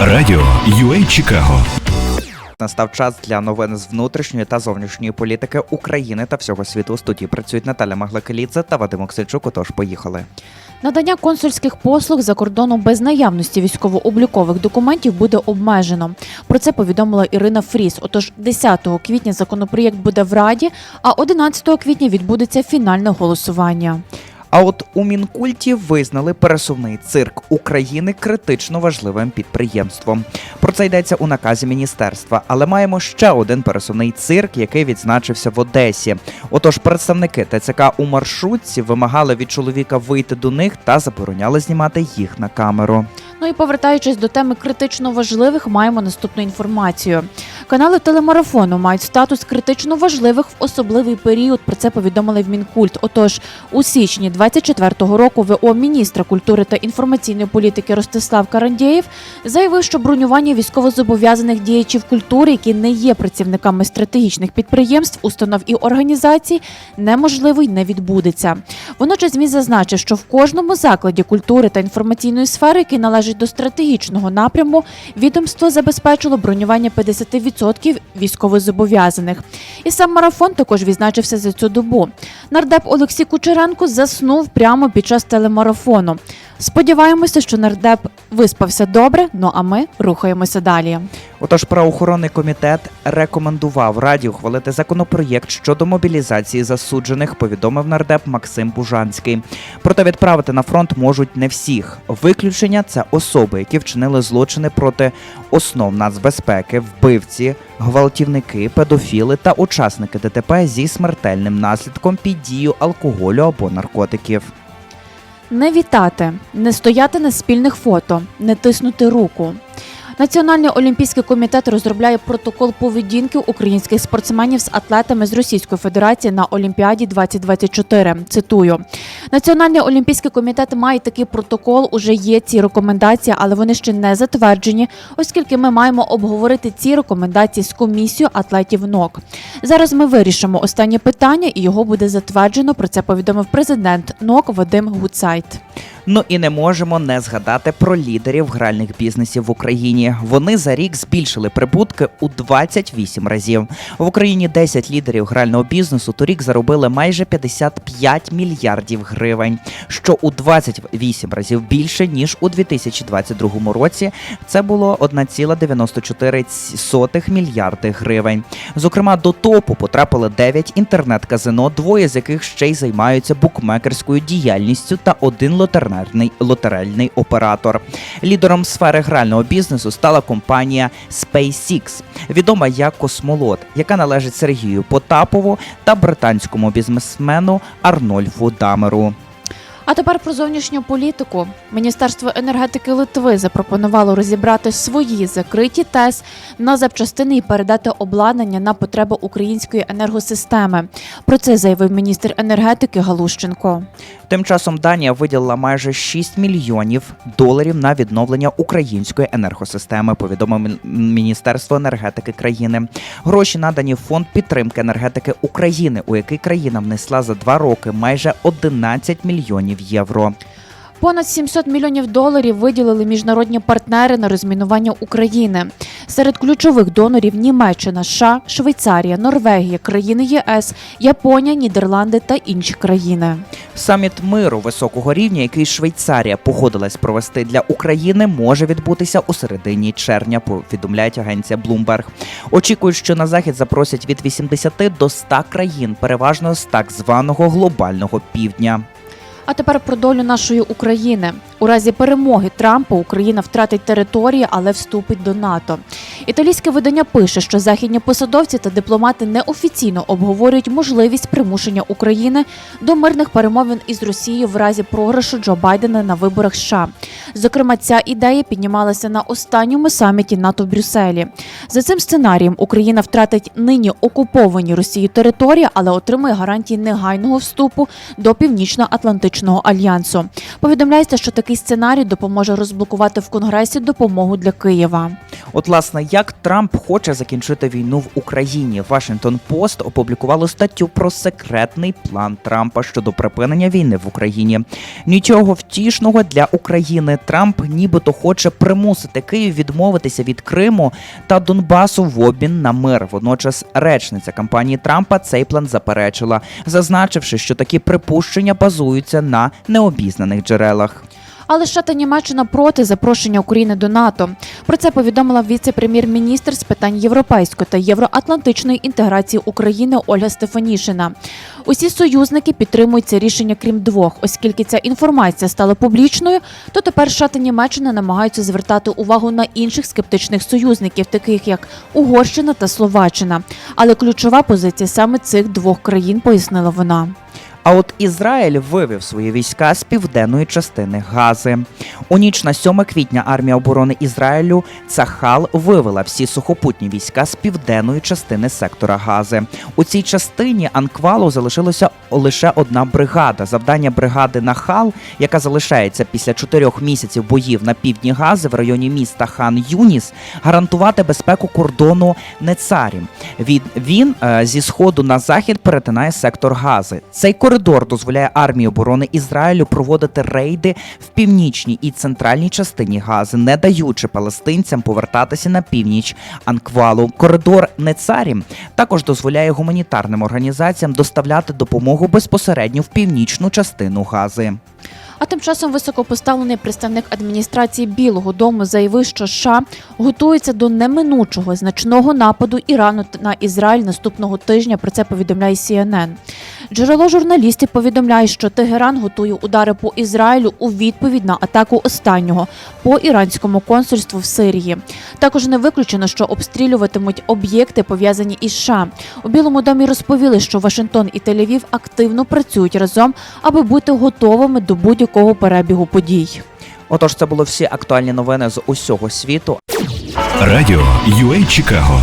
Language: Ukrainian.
Радіо UA Чикаго. Настав час для новин з внутрішньої та зовнішньої політики України та всього світу. У студії працюють Наталя Маглакелідзе та Вадим Оксичук. Отож, поїхали. Надання консульських послуг за кордоном без наявності військово-облікових документів буде обмежено. Про це повідомила Ірина Фріс. Отож, 10 квітня законопроєкт буде в Раді, а 11 квітня відбудеться фінальне голосування. А от у мінкульті визнали пересувний цирк України критично важливим підприємством. Про це йдеться у наказі міністерства. Але маємо ще один пересувний цирк, який відзначився в Одесі. Отож, представники ТЦК у маршрутці вимагали від чоловіка вийти до них та забороняли знімати їх на камеру. Ну і повертаючись до теми критично важливих, маємо наступну інформацію. Канали телемарафону мають статус критично важливих в особливий період. Про це повідомили в Мінкульт. Отож, у січні 24-го року ВО міністра культури та інформаційної політики Ростислав Карандєєв заявив, що бронювання військовозобов'язаних діячів культури, які не є працівниками стратегічних підприємств, установ і організацій, неможливо й не відбудеться. Водночас він зазначив, що в кожному закладі культури та інформаційної сфери, який належить до стратегічного напряму, відомство забезпечило бронювання 50% військовозобов'язаних. І сам марафон також відзначився за цю добу. Нардеп Олексій Кучеренко заснув прямо під час телемарафону. Сподіваємося, що нардеп виспався добре. Ну а ми рухаємося далі. Отож, правоохоронний комітет рекомендував Раді ухвалити законопроєкт щодо мобілізації засуджених, повідомив нардеп Максим Бужанський. Проте відправити на фронт можуть не всіх. Виключення це особи, які вчинили злочини проти основ нацбезпеки, вбивці, гвалтівники, педофіли та учасники ДТП зі смертельним наслідком під дію алкоголю або наркотиків. Не вітати, не стояти на спільних фото, не тиснути руку. Національний олімпійський комітет розробляє протокол поведінки українських спортсменів з атлетами з Російської Федерації на Олімпіаді 2024. Цитую: Національний олімпійський комітет має такий протокол. Уже є ці рекомендації, але вони ще не затверджені, оскільки ми маємо обговорити ці рекомендації з комісією атлетів НОК. Зараз ми вирішимо останнє питання, і його буде затверджено. Про це повідомив президент НОК Вадим Гуцайт. Ну і не можемо не згадати про лідерів гральних бізнесів в Україні. Вони за рік збільшили прибутки у 28 разів. В Україні 10 лідерів грального бізнесу торік заробили майже 55 мільярдів гривень, що у 28 разів більше ніж у 2022 році. Це було 1,94 мільярди гривень. Зокрема, до топу потрапили 9 інтернет-казино, двоє з яких ще й займаються букмекерською діяльністю та один лотерейний, лотерельний оператор. Лідером сфери грального бізнесу стала компанія SpaceX, відома як Космолот, яка належить Сергію Потапову та британському бізнесмену Арнольфу Дамеру. А тепер про зовнішню політику. Міністерство енергетики Литви запропонувало розібрати свої закриті ТЕС на запчастини і передати обладнання на потреби української енергосистеми. Про це заявив міністр енергетики Галущенко. Тим часом Данія виділила майже 6 мільйонів доларів на відновлення української енергосистеми. Повідомив Міністерство енергетики країни. Гроші надані в фонд підтримки енергетики України, у який країна внесла за два роки майже 11 мільйонів євро. Понад 700 мільйонів доларів виділили міжнародні партнери на розмінування України. Серед ключових донорів Німеччина, США, Швейцарія, Норвегія, країни ЄС, Японія, Нідерланди та інші країни. Саміт миру високого рівня, який Швейцарія погодилась провести для України, може відбутися у середині червня. Повідомляють агенція Bloomberg. Очікують, що на захід запросять від 80 до 100 країн, переважно з так званого глобального півдня. А тепер про долю нашої України. У разі перемоги Трампа Україна втратить території, але вступить до НАТО. Італійське видання пише, що західні посадовці та дипломати неофіційно обговорюють можливість примушення України до мирних перемовин із Росією в разі програшу Джо Байдена на виборах США. Зокрема, ця ідея піднімалася на останньому саміті НАТО в Брюсселі. За цим сценарієм Україна втратить нині окуповані Росією території, але отримає гарантії негайного вступу до Північно-Атлантичного альянсу. Повідомляється, що такий такий сценарій допоможе розблокувати в Конгресі допомогу для Києва. От, власне, як Трамп хоче закінчити війну в Україні, Вашингтон Пост опублікувало статтю про секретний план Трампа щодо припинення війни в Україні. Нічого втішного для України. Трамп нібито хоче примусити Київ відмовитися від Криму та Донбасу в обмін на мир. Водночас речниця кампанії Трампа цей план заперечила, зазначивши, що такі припущення базуються на необізнаних джерелах. Але США та Німеччина проти запрошення України до НАТО. Про це повідомила віце-прем'єр-міністр з питань європейської та євроатлантичної інтеграції України Ольга Стефанішина. Усі союзники підтримують це рішення, крім двох, оскільки ця інформація стала публічною, то тепер США та Німеччина намагаються звертати увагу на інших скептичних союзників, таких як Угорщина та Словаччина. Але ключова позиція саме цих двох країн, пояснила вона. А от Ізраїль вивів свої війська з південної частини Гази. У ніч на 7 квітня армія оборони Ізраїлю Цахал вивела всі сухопутні війська з південної частини сектора Гази. У цій частині Анквалу залишилося лише одна бригада. Завдання бригади Нахал, яка залишається після чотирьох місяців боїв на півдні Гази в районі міста Хан Юніс, гарантувати безпеку кордону Нецарі. Від він е, зі сходу на захід перетинає сектор Гази. Цей коридор дозволяє армії оборони Ізраїлю проводити рейди в північній і центральній частині Гази, не даючи палестинцям повертатися на північ Анквалу. Коридор Нецарі також дозволяє гуманітарним організаціям доставляти допомогу безпосередньо в північну частину Гази. А тим часом високопоставлений представник адміністрації Білого Дому заявив, що США готується до неминучого значного нападу Ірану на Ізраїль наступного тижня. Про це повідомляє CNN. Джерело журналістів повідомляє, що Тегеран готує удари по Ізраїлю у відповідь на атаку останнього по іранському консульству в Сирії. Також не виключено, що обстрілюватимуть об'єкти пов'язані із США. У Білому домі розповіли, що Вашингтон і Тель-Авів активно працюють разом, аби бути готовими до будь-якого перебігу подій. Отож, це були всі актуальні новини з усього світу. Радіо UA Чикаго.